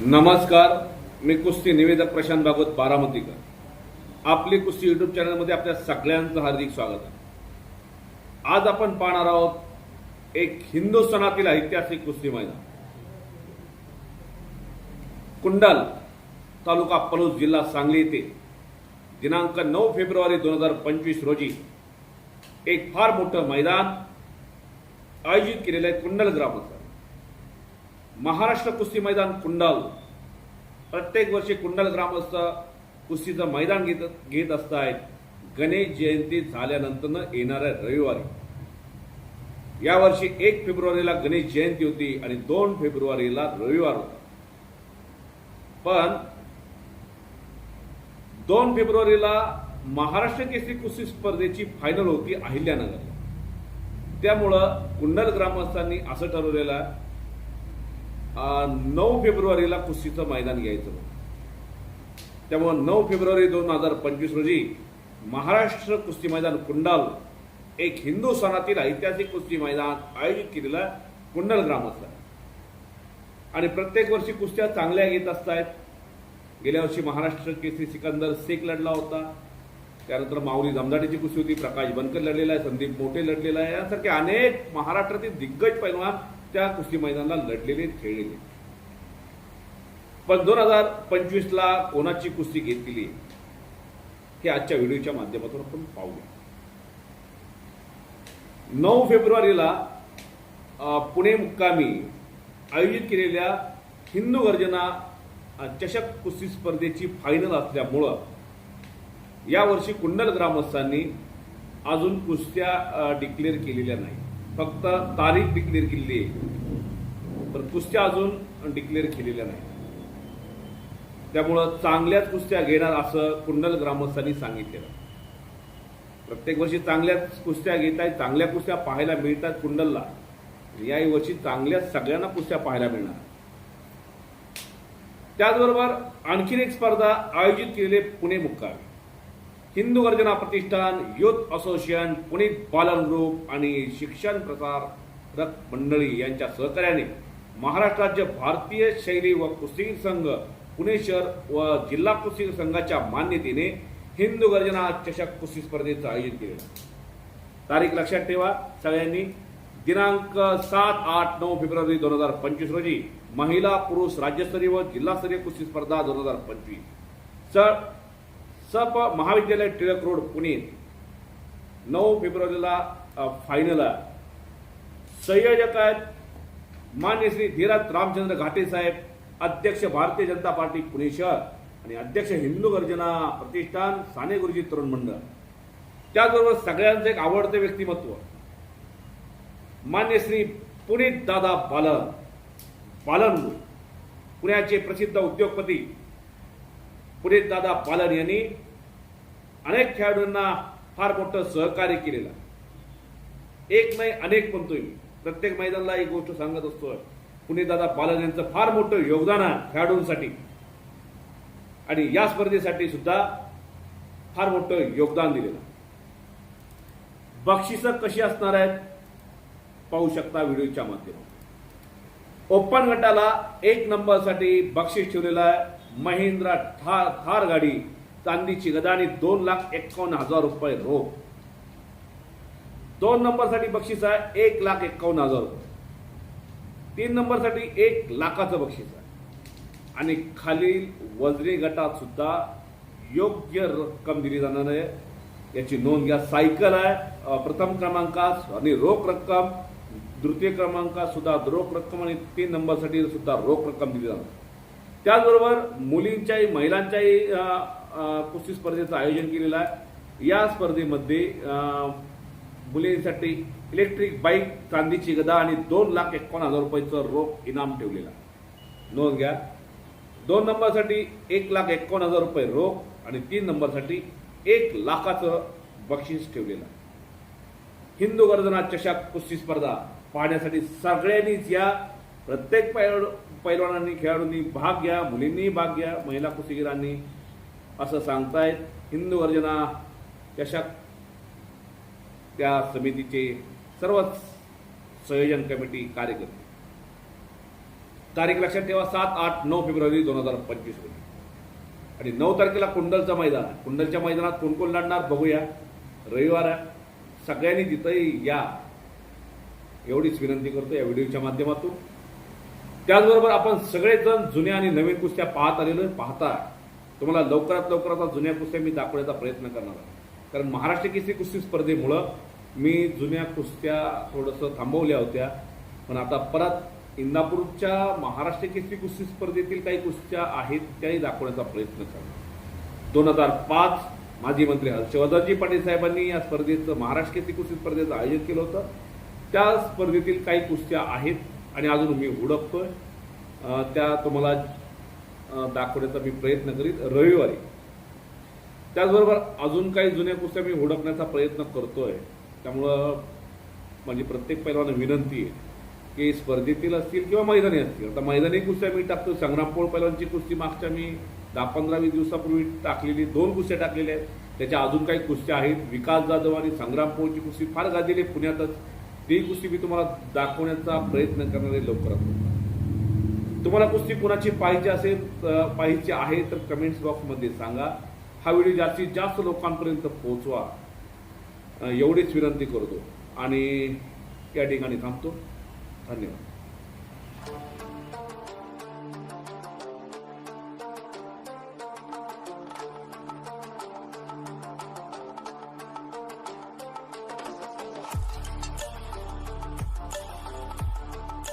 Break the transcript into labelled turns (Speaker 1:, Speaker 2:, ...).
Speaker 1: नमस्कार मी कुस्ती निवेदक प्रशांत भागवत बारामतीकर. आपली कुस्ती युट्यूब चॅनलमध्ये आपल्या सगळ्यांचं हार्दिक स्वागत आहे. आज आपण पाहणार आहोत एक हिंदुस्थानातील ऐतिहासिक कुस्ती मैदान. कुंडल तालुका पलूस जिल्हा सांगली येथे दिनांक नऊ फेब्रुवारी दोन हजार पंचवीस रोजी एक फार मोठं मैदान आयोजित केलेलं आहे कुंडल ग्रामस्थ महाराष्ट्र कुस्ती मैदान कुंडाल. प्रत्येक वर्षी कुंडल ग्रामस्थ कुस्तीचं मैदान घेत घेत असतायत. गणेश जयंती झाल्यानंतर येणाऱ्या रविवारी. यावर्षी एक फेब्रुवारीला गणेश जयंती होती आणि दोन फेब्रुवारीला रविवार होता. पण दोन फेब्रुवारीला महाराष्ट्र केसरी कुस्ती स्पर्धेची फायनल होती अहिल्यानगर. त्यामुळं कुंडल ग्रामस्थांनी असं ठरवलेलं आहे नऊ फेब्रुवारीला कुस्तीचं मैदान घ्यायचं. त्यामुळं नऊ फेब्रुवारी दोन हजार पंचवीस रोजी महाराष्ट्र कुस्ती मैदान कुंडाल एक हिंदुस्थानातील ऐतिहासिक कुस्ती मैदान आयोजित केलेलं आहे कुंडल ग्रामस्थ. आणि प्रत्येक वर्षी कुस्त्या चांगल्या येत असतायत गेल्या वर्षी महाराष्ट्र केसरी सिकंदर शेख लढला होता. त्यानंतर माऊली जमदाटीची कुस्ती होती प्रकाश बनकर लढलेला आहे संदीप मोठे लढलेला आहे. यासारखे अनेक महाराष्ट्रातील दिग्गज पैलवान त्या कुस्ती मैदानाला लढलेले खेळलेले. पण दोन हजार पंचवीस ला कोणाची कुस्ती घेतलेली हे आजच्या व्हिडिओच्या माध्यमातून आपण पाहूया. नऊ फेब्रुवारीला पुणे मुक्कामी आयोजित केलेल्या हिंदू गर्जना चषक कुस्ती स्पर्धेची फायनल असल्यामुळं यावर्षी कुंडल ग्रामस्थांनी अजून कुस्त्या डिक्लेअर केलेल्या नाही फक्त तारीख डिक्लेअर केलेली आहे. पण कुस्त्या अजून डिक्लेअर केलेल्या नाही त्यामुळं चांगल्याच कुस्त्या घेणार असं कुंडल ग्रामस्थांनी सांगितलेलं. प्रत्येक वर्षी चांगल्याच कुस्त्या घेत आहेत चांगल्या कुस्त्या पाहायला मिळतात कुंडलला. या वर्षी चांगल्या सगळ्यांना कुस्त्या पाहायला मिळणार. त्याचबरोबर आणखीन एक स्पर्धा आयोजित केलेले पुणे मुक्कामी. Hindu Garjana Pratishthan youth association Pune Balan group आणि शिक्षण प्रसारक मंडळी यांच्या सहकार्याने महाराष्ट्र राज्य भारतीय शैली व कुस्तीगीर संघ पुणे शहर व जिल्हा कुस्तीगीर संघाच्या मान्यतेने हिंदू गर्जना चषक कुस्ती स्पर्धेचं आयोजन केले. तारीख लक्षात ठेवा सगळ्यांनी. दिनांक सात आठ नऊ फेब्रुवारी दोन हजार पंचवीस रोजी महिला पुरुष राज्यस्तरीय व जिल्हास्तरीय कुस्ती स्पर्धा दोन हजार पंचवीस. सर सप महाविद्यालय टिळक रोड पुणे नऊ फेब्रुवारीला फायनल आहे संयोजक आहेत मान्य श्री धीरज रामचंद्र घाटे साहेब अध्यक्ष भारतीय जनता पार्टी पुणे शहर आणि अध्यक्ष हिंदू गर्जना प्रतिष्ठान साने गुरुजी तरुण मंडळ. त्याचबरोबर सगळ्यांचं एक आवडते व्यक्तिमत्व. मान्य श्री पुनीत दादा बालन बालन पुण्याचे प्रसिद्ध उद्योगपती दादा बालन यांनी अनेक खेळाडूंना फार मोठं सहकार्य केलेलं एक नाही अनेक म्हणतोय मी. प्रत्येक मैदानाला एक गोष्ट सांगत असतो पुणे दादा बालन यांचं फार मोठं योगदान आहे खेळाडूंसाठी. आणि या स्पर्धेसाठी सुद्धा फार मोठं योगदान दिलेलं बक्षिसं कशी असणार आहेत? पाहू शकता व्हिडिओच्या माध्यमातून. ओपन गटाला एक नंबरसाठी बक्षीस ठेवलेलं आहे. महिंद्रा थार थार गाडी चांदीची गदा आणि दोन लाख एकावन्न हजार रुपये रोख. दोन नंबरसाठी बक्षीस आहे एक लाख एकावन्न हजार रुपये. तीन नंबरसाठी एक लाखाचं बक्षीस आहे. आणि खालील वजनी गटात सुद्धा योग्य रक्कम दिली जाणार आहे. याची नोंद घ्या. सायकल आहे प्रथम क्रमांकास आणि रोख रक्कम तृतीय क्रमांकात सुद्धा रोख रक्कम आणि तीन नंबरसाठी सुद्धा रोख रक्कम दिली जाणार. त्याचबरोबर मुलींच्याही महिलांच्याही कुस्ती स्पर्धेचं आयोजन केलेलं आहे. या स्पर्धेमध्ये मुलींसाठी इलेक्ट्रिक बाईक चांदीची गदा आणि दोन लाख एकोण हजार रुपयाचं रोख इनाम ठेवलेलं आहे. नोंद घ्या. दोन नंबरसाठी एक लाख एकोण हजार रुपये रोख आणि तीन नंबरसाठी एक लाखाचं बक्षीस ठेवलेलं आहे. हिंदू गर्जना चषक कुस्ती स्पर्धा पाहण्यासाठी सगळ्यांनीच या. प्रत्येक पैल पैलवानांनी खेळाडूंनी भाग घ्या मुलींनी भाग घ्या महिला कुस्तीगीरांनी असं सांगतायत. हिंदू अर्जना चषक त्या समितीचे सर्वच संयोजन कमिटी कार्यकर्ते. तारीख लक्षात ठेवा सात आठ नऊ फेब्रुवारी दोन हजार पंचवीस रोजी. आणि नऊ तारखेला कुंडलचं मैदान आहे. कुंडलच्या मैदानात कोण कोण लढणार बघूया. रविवार आहे. सगळ्यांनी तिथंही या. एवढीच विनंती करतो या व्हिडिओच्या माध्यमातून. त्याचबरोबर आपण सगळेजण जुन्या आणि नवीन कुस्त्या पाहत आलेलो पाहता तुम्हाला लवकरात लवकर आता जुन्या कुस्त्या मी दाखवण्याचा प्रयत्न करणार आहे. कारण महाराष्ट्र केसरी कुस्ती स्पर्धेमुळं मी जुन्या कुस्त्या थोडंसं थांबवल्या होत्या. पण आता परत इंदापूरच्या महाराष्ट्र केसरी कुस्ती स्पर्धेतील काही कुस्त्या आहेत त्याही दाखवण्याचा प्रयत्न करणार दोन हजार पाच माजी मंत्री हर्षवर्धनजी पाटील साहेबांनी या स्पर्धेचं महाराष्ट्र केसरी कुस्ती स्पर्धेचं आयोजन केलं होतं. त्या स्पर्धेतील काही कुस्त्या आहेत आणि अजून मी हुडकतोय त्या तुम्हाला दाखवण्याचा मी प्रयत्न करीत रविवारी. त्याचबरोबर अजून काही जुन्या कुस्त्या मी हुडकण्याचा प्रयत्न करतोय. त्यामुळं माझी प्रत्येक पैलवाना विनंती आहे की स्पर्धेतील असतील किंवा मैदानी असतील. आता मैदानी कुस्त्या मी टाकतो संग्रामपोळ पैलवानची कुस्ती मागच्या मी दहा पंधरा वीस दिवसापूर्वी टाकलेली दोन कुस्त्या टाकलेल्या आहेत. त्याच्या अजून काही कुस्त्या आहेत. विकास जाधव आणि संग्रामपोळची कुस्ती फार गाजलेली आहे पुण्यातच. ती कुस्ती मी तुम्हाला दाखवण्याचा प्रयत्न करणारे लवकरात लवकर तुम्हाला कुस्ती कुणाची पाहिजे असेल तर पाहिजे आहे तर कमेंट्स बॉक्समध्ये सांगा. हा व्हिडिओ जास्तीत जास्त लोकांपर्यंत पोहोचवा. एवढीच विनंती करतो. आणि या ठिकाणी थांबतो. धन्यवाद.